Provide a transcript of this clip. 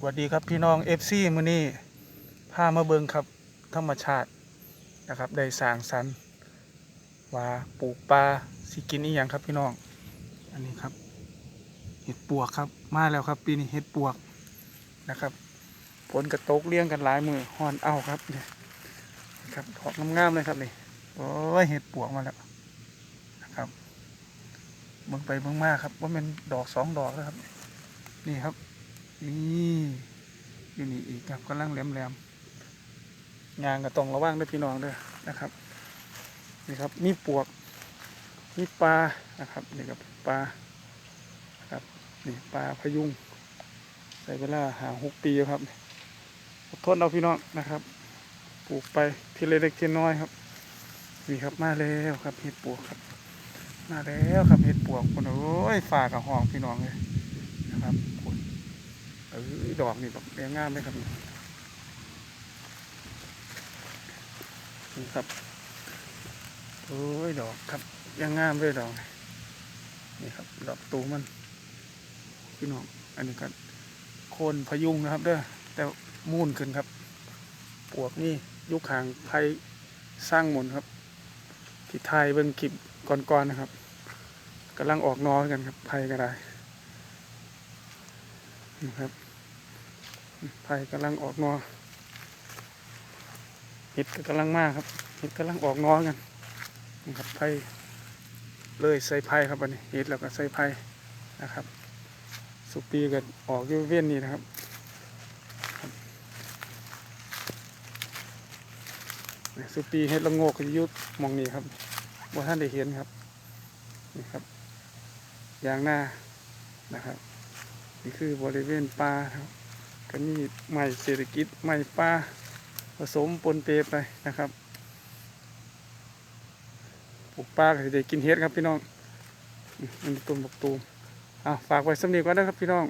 สวัสดีครับพี่น้อง FC มื้อนี้พามาเบิงครับ ธรรมชาตินะครับได้สร้างสรรค์ว่าปลูกปลาสิกินอีหยังครับพี่น้อง อันนี้ครับ เห็ดปวกครับมาแล้วครับ ปีนี้เห็ดปวกนะครับฝนกระตกเลี้ยงกันหลายมือห่อนเอาครับเนี่ยนะครับดอกงามๆเลยครับนี่โอ้ยเห็ดปวกมาแล้วนะครับเบิ่งไปเบิ่งมาครับว่ามันดอกสองดอกแล้วครับ นี่ครับ นี่อยู่นี่อีกครับกำลังแหลมๆงานก็ต้องระวังด้วยพี่น้องด้วยนะครับนี่ครับมีปวกมีปลานะครับนี่ครับปลาครับนี่ปลาพยุงใส่เวลาหาหกปีครับอดทนเอาพี่น้องนะครับ ปลูกไปทีละเล็กทีละน้อยครับนี่ครับมาแล้วครับเห็ดปวกครับมาแล้วครับเห็ดปวกคนโอ้ยฝากกับห้องพี่น้องเลยนะครับ ดอกนี่แบบเรียงงามเลยครับนี่ครับโอ้ยดอกครับยังงามเลยดอกนี่ครับ ดอกตูมันพี่น้องอันนี้ก็โคนพยุงนะครับเด้อแต่มูนขึ้นครับ ปวกนี่ยุคหางไพสร้างหมุนครับที่ไทยเบิ่งคลิปก่อนๆนะครับกำลังออกนอกันครับไพก็ได้นี่ครับ ไผ่กำลังออกนอเห็ดก็กำลังมากครับเห็ดกำลังออกนอกันนะครับไผ่เลยใส่ไผ่ครับอันนี้เห็ดแล้วก็ใส่ไผ่นะครับ สุปีกันออกอยู่เวียนนี่นะครับสุปีเห็ดละโงกยุดมองนี่ครับว่าท่านได้เห็นครับนี่ครับยางหน้านะครับ นี่คือบริเวณป่าครับ ก็นี่ใหม่เศรษฐกิจใหม่ปลาผสมปนเปไปนะครับปลูกปลาก็สิได้กินเฮ็ดครับพี่น้องมันนี้ต้นบักตูมอะฝากไว้สำเนียก่อนนะครับพี่น้อง